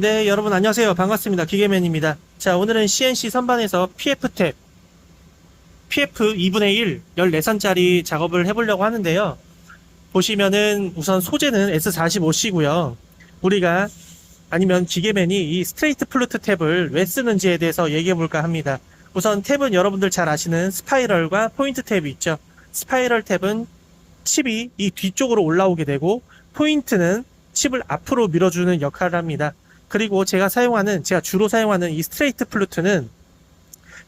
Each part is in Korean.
네, 여러분 안녕하세요. 반갑습니다. 기계맨입니다. 자, 오늘은 CNC 선반에서 PF 탭, PF 2분의 1, 14선짜리 작업을 해보려고 하는데요. 보시면은 우선 소재는 S45C고요. 우리가 아니면 기계맨이 이 스트레이트 플루트 탭을 왜 쓰는지에 대해서 얘기해 볼까 합니다. 우선 탭은 여러분들 잘 아시는 스파이럴과 포인트 탭이 있죠. 스파이럴 탭은 칩이 이 뒤쪽으로 올라오게 되고 포인트는 칩을 앞으로 밀어주는 역할을 합니다. 그리고 제가 사용하는 제가 주로 사용하는 이 스트레이트 플루트는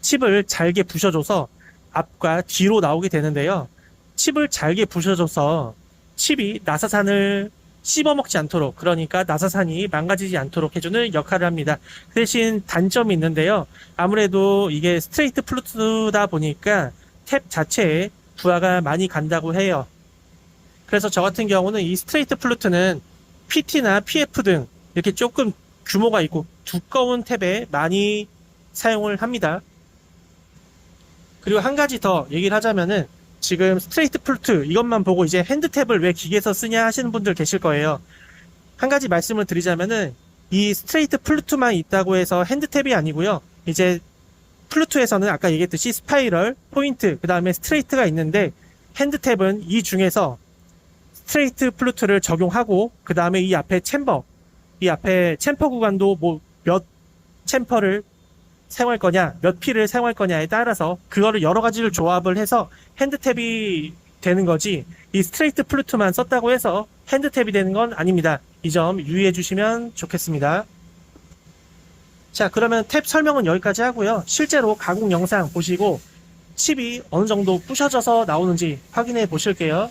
칩을 잘게 부셔줘서 앞과 뒤로 나오게 되는데요. 칩을 잘게 부셔줘서 칩이 나사산을 씹어먹지 않도록 그러니까 나사산이 망가지지 않도록 해주는 역할을 합니다. 그 대신 단점이 있는데요. 아무래도 이게 스트레이트 플루트다 보니까 탭 자체에 부하가 많이 간다고 해요. 그래서 저 같은 경우는 이 스트레이트 플루트는 PT나 PF 등 이렇게 조금 규모가 있고 두꺼운 탭에 많이 사용을 합니다. 그리고 한 가지 더 얘기를 하자면은 지금 스트레이트 플루트 이것만 보고 이제 핸드 탭을 왜 기계에서 쓰냐 하시는 분들 계실 거예요. 한 가지 말씀을 드리자면은 이 스트레이트 플루트만 있다고 해서 핸드 탭이 아니고요. 이제 플루트에서는 아까 얘기했듯이 스파이럴, 포인트, 그 다음에 스트레이트가 있는데 핸드 탭은 이 중에서 스트레이트 플루트를 적용하고 그 다음에 이 앞에 챔버, 이 앞에 챔퍼 구간도 뭐 몇 챔퍼를 사용할 거냐, 몇 피를 사용할 거냐에 따라서 그거를 여러 가지를 조합을 해서 핸드 탭이 되는 거지 이 스트레이트 플루트만 썼다고 해서 핸드 탭이 되는 건 아닙니다. 이 점 유의해 주시면 좋겠습니다. 자, 그러면 탭 설명은 여기까지 하고요. 실제로 가공 영상 보시고 칩이 어느 정도 부셔져서 나오는지 확인해 보실게요.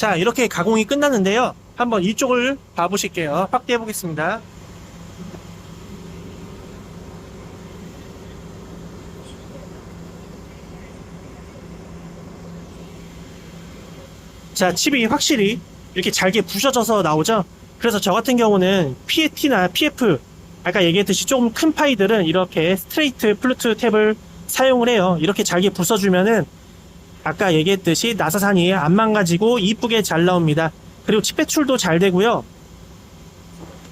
자, 이렇게 가공이 끝났는데요. 한번 이쪽을 봐보실게요. 확대해 보겠습니다. 자, 칩이 확실히 이렇게 잘게 부셔져서 나오죠? 그래서 저 같은 경우는 PAT나 PF, 아까 얘기했듯이 조금 큰 파이들은 이렇게 스트레이트 플루트 탭을 사용을 해요. 이렇게 잘게 부숴주면은 아까 얘기했듯이 나사산이 안 망가지고 이쁘게 잘 나옵니다. 그리고 칩 배출도 잘 되고요.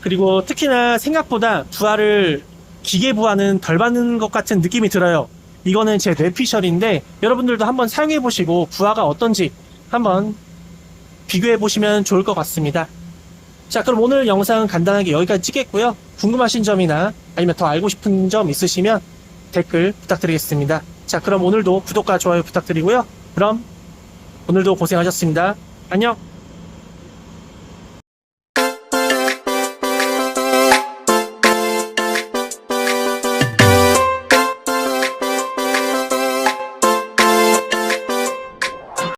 그리고 특히나 생각보다 부하를 기계 부하는 덜 받는 것 같은 느낌이 들어요. 이거는 제 뇌피셜인데 여러분들도 한번 사용해 보시고 부하가 어떤지 한번 비교해 보시면 좋을 것 같습니다. 자, 그럼 오늘 영상은 간단하게 여기까지 찍겠고요. 궁금하신 점이나 아니면 더 알고 싶은 점 있으시면 댓글 부탁드리겠습니다. 자, 그럼 오늘도 구독과 좋아요 부탁드리고요. 그럼 오늘도 고생하셨습니다. 안녕!